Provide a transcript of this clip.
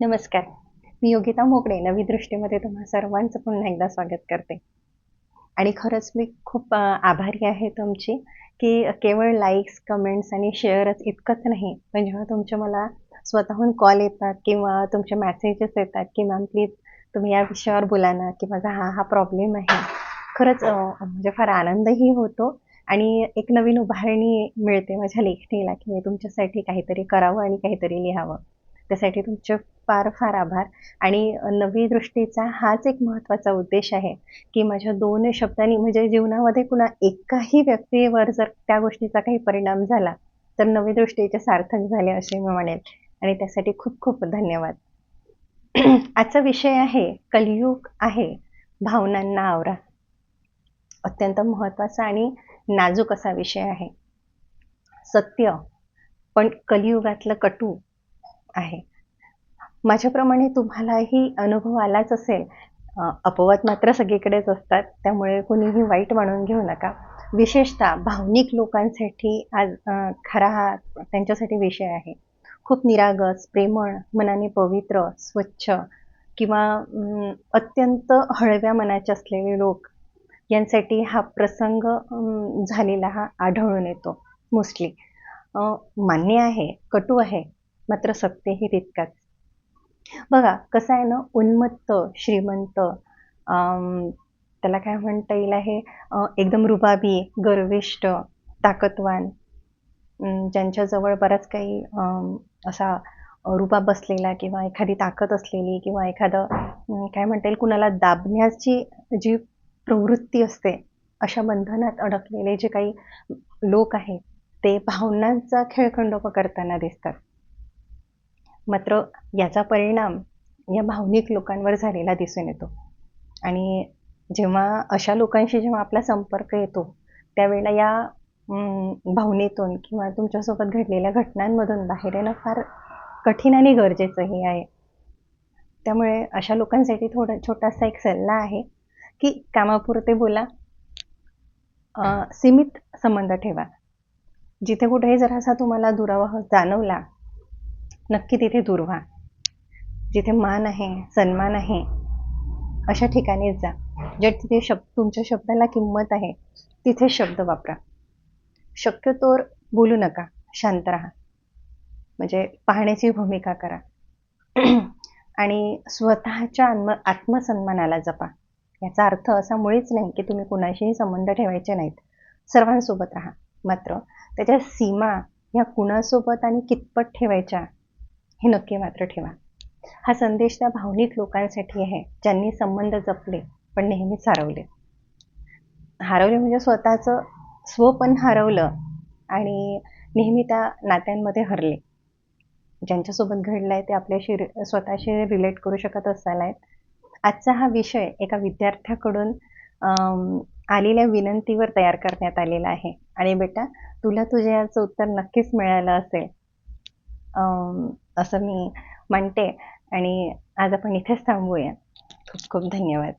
नमस्कार. मी योगिता मोकळे नवी दृष्टीमध्ये तुम्हा सर्वांचं पुन्हा एकदा स्वागत करते. आणि खरंच मी खूप आभारी आहे तुमची की केवळ लाईक्स कमेंट्स आणि शेअरच इतकंच नाही पण जेव्हा तुमचे मला स्वतःहून कॉल येतात किंवा तुमचे मॅसेजेस येतात की मॅम प्लीज तुम्ही या विषयावर बोला ना की माझा हा हा प्रॉब्लेम आहे. खरंच म्हणजे फार आनंदही होतो आणि एक नवीन उभारणी मिळते माझ्या लेखणीला की मी तुमच्यासाठी काहीतरी करावं आणि काहीतरी लिहावं. त्यासाठी तुमचे फार फार आभार. आणि नवी दृष्टीचा हाच एक महत्त्वाचा उद्देश आहे की माझ्या दोन शब्दांनी म्हणजे जीवनामध्ये कुणा एकाही व्यक्तीवर जर त्या गोष्टीचा काही परिणाम झाला तर नवी दृष्टीचे सार्थक झाले असे मी म्हणेल आणि त्यासाठी खूप खूप धन्यवाद. आजचा विषय आहे कलियुग आहे भावनांना आवरा. अत्यंत महत्त्वाचा आणि नाजूक असा विषय आहे. सत्य पण कलियुगातलं कटू आहे. माझ्याप्रमाणे तुम्हालाही अनुभव आलाच असेल. अपवाद मात्र सगळीकडेच असतात. त्यामुळे कोणीही वाईट मानून घेऊ नका. विशेषतः भावनिक लोकांसाठी आज खरा हा त्यांच्यासाठी विषय आहे. खूप निरागस प्रेमळ मनाने पवित्र स्वच्छ किंवा अत्यंत हळव्या मनाचे असलेले लोक यांसाठी हा प्रसंग झालेला हा आढळून येतो मोस्टली मान्य आहे कटू आहे. मात्र सत्यही तितकाच. बघा कसं आहे ना उन्मत्त श्रीमंत त्याला काय म्हणता येईल आहे? एकदम रुबाबी गर्विष्ट ताकदवान ज्यांच्याजवळ बराच काही असा अ, रुबाब बसलेला किंवा एखादी ताकद असलेली किंवा एखादं काय म्हणता येईल कुणाला दाबण्याची जी प्रवृत्ती असते अशा बंधनात अडकलेले जे काही लोक आहेत ते भावनांचा खेळखंडोपा करताना दिसतात. मात्र याचा परिणाम या भावनिक लोकांवर झालेला दिसून येतो. आणि जेव्हा अशा लोकांशी जेव्हा आपला संपर्क येतो त्यावेळेला या भावनेतून किंवा तुमच्यासोबत घडलेल्या घटनांमधून बाहेर येणं फार कठीण आणि गरजेचंही आहे. त्यामुळे अशा लोकांसाठी थोडा छोटासा एक सल्ला आहे की कामापुरते बोला. सीमित संबंध ठेवा. जिथे कुठेही जरासा तुम्हाला दुरावा जाणवला नक्की तिथे दूर व्हा. जिथे मान आहे सन्मान आहे अशा ठिकाणीच जा. जे तिथे शब्द तुमच्या शब्दाला किंमत आहे तिथे शब्द वापरा. शक्यतोवर बोलू नका. शांत राहा. म्हणजे पाहण्याची भूमिका करा. आणि स्वतःच्या आत्म आत्मसन्मानाला जपा. याचा अर्थ असा मुळीच नाही की तुम्ही कुणाशीही संबंध ठेवायचे नाहीत. सर्वांसोबत राहा. मात्र त्याच्या सीमा ह्या कुणासोबत आणि कितपत ठेवायच्या हे नक्की मात्र ठेवा. हा संदेश त्या भावनिक लोकांसाठी आहे ज्यांनी संबंध जपले पण नेहमीच हरवले. हरवले म्हणजे स्वतःचं स्व पण हरवलं आणि नेहमी त्या नात्यांमध्ये हरले. ज्यांच्यासोबत घडलंय ते आपल्याशी स्वतःशी रिलेट करू शकत असायलात आजचा हा विषय एका विद्यार्थ्याकडून आलेल्या विनंतीवर तयार करण्यात आलेला आहे. आणि बेटा तुला तुझ्या याचं उत्तर नक्कीच मिळालं असेल. असं मी म्हणते. आणि आज आपण इथेच थांबूया. खूप खूप धन्यवाद.